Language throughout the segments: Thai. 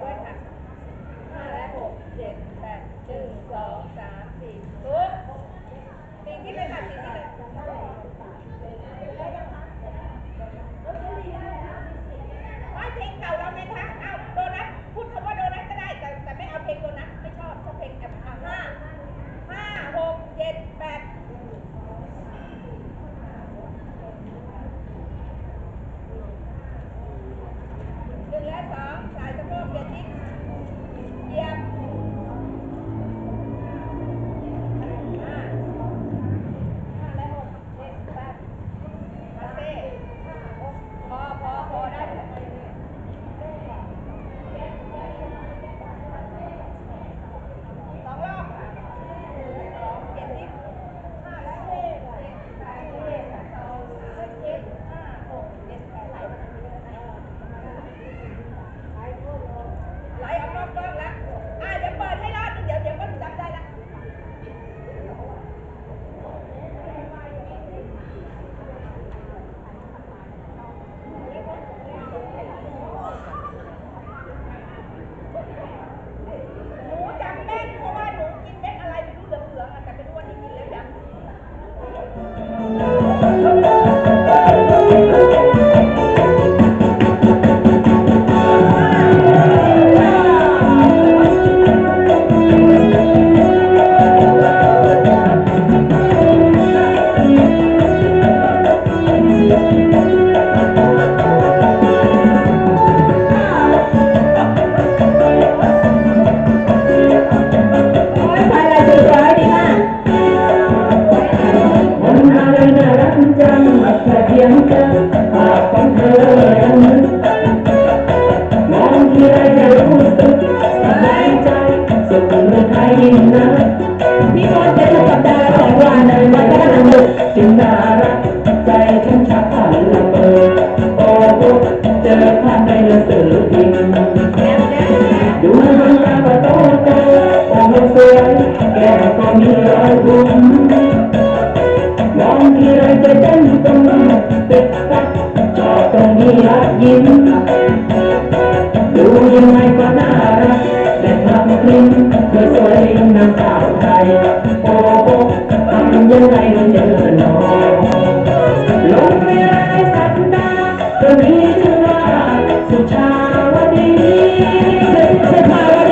ด้วยค่ะห้าและหกเจ็ดแปดหนึ่งสองสามสี่ปึ๊บสิ่งที่เป็นคะสิ่งที่เป็นว่าเพลงเก่าเราไหมคะเอาโดนัทพูดคำว่าโดนัทก็ได้ แต่แต่ไม่เอาเพลงโดนัทไม่ชอบชอบเพลงแบบห้าห้าหกเจ็ดแปด แต่ก็มีหลายิ้มดูยังไงก็น่ารักแต่ทำคลิ้นเธอสวยยิ่งนางสาวไทยโอ้โหทำยังไงมันจะเลินนอลงไม่ได้สัปดาห์เธอมีชื่อว่าสุชาวดี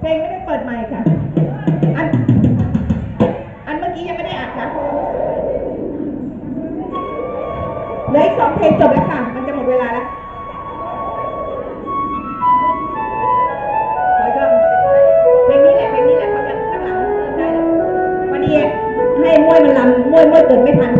เพลงไม่ได้เปิดใหม่ค่ะ อัน อันเมื่อกี้ยังไม่ได้อัดค่ะเลยสองเพลงจบแล้วค่ะ มันจะหมดเวลาแล้วให้มวยมันลำมวยมวยเกิดไม่ทัน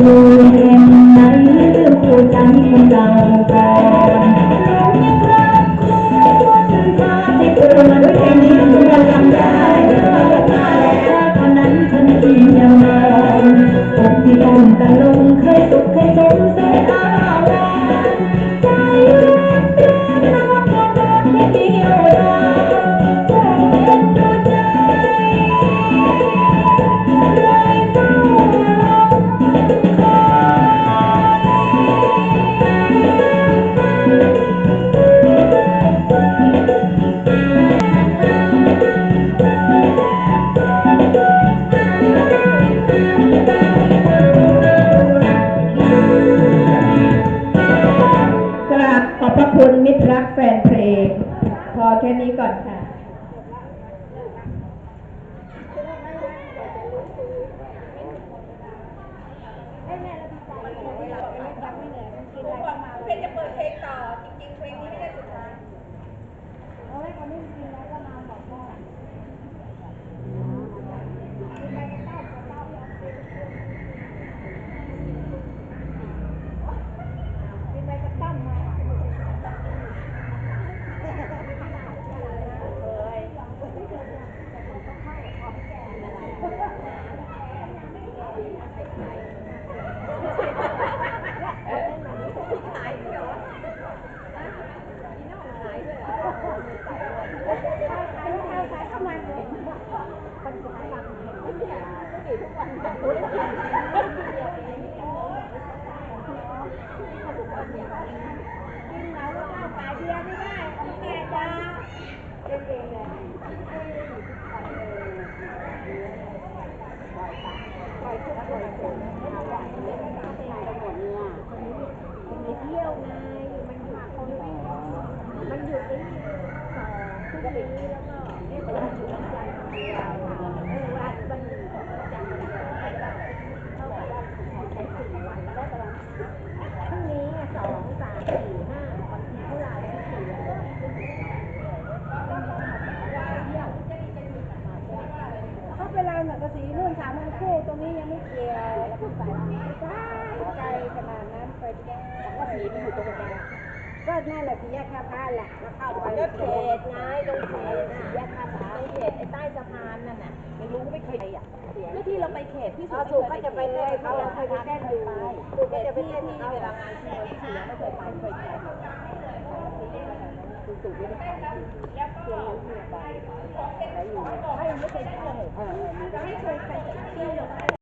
ดูเห็นไหนลืมผู้ใจคนดังตาเรงรักคุณตัวถึงตาไเกิยแค่นี้คุณยัทำได้เดินมาแล้วตอนนั้นคนอื่นยังมาผมที่ต้งกัน เพลงจะเปิดเพลงต่อจริงๆเพลงนี้ไม่ได้สุดท้ายเอาไว้คนนี้กินแล้วก็มา กินแล้วก็เข้าขายเบียไม่ได้เอาแกจ้าเล่งเลยปล่อยทุกปล่อยคนเอาไหวเลยเข้าไปไหนกันหมดเนี่ยมันไปเที่ยวไงมันอยู่คนวิ่งมันอยู่ที่สองทุกปีแล้วก็เอ๊ะแต่ว่าอยู่ที่ใจคนเดียวเออวันวันจันทร์วันเดียวเท่ากับว่าใช้สี่วันแล้วก็วันพรุ่งนี้สองสามสี่ห้าบางทีเท่าไหร่สี่เขา สีนู่นสามพันคู่ตรงนี้ยังไม่เกี่ยวแล้วก็ไปไกลขนาดนั้นไปสังกะสีมันอยู่ตรงไหนก็นั่นแหละสี่แยกท่าพระแหละแล้วเข้าไปก็เขตไงตรงเขตน่ะแยกท่าพระเขตไอ้ใต้สะพานนั่นน่ะไม่รู้ไม่เคยไปอะแล้วที่เราไปเขตพี่สุสุก็จะไปเลยเขาเคยไปแจ้งอยู่สุก็จะไปเล่นที่เวลางานที่เราที่ยังไม่เคยไปเคยไปสุสุไม่ได้ไป ก็ไม่ใช่ป่ะของกินได้ยังไงให้เขาไปกิน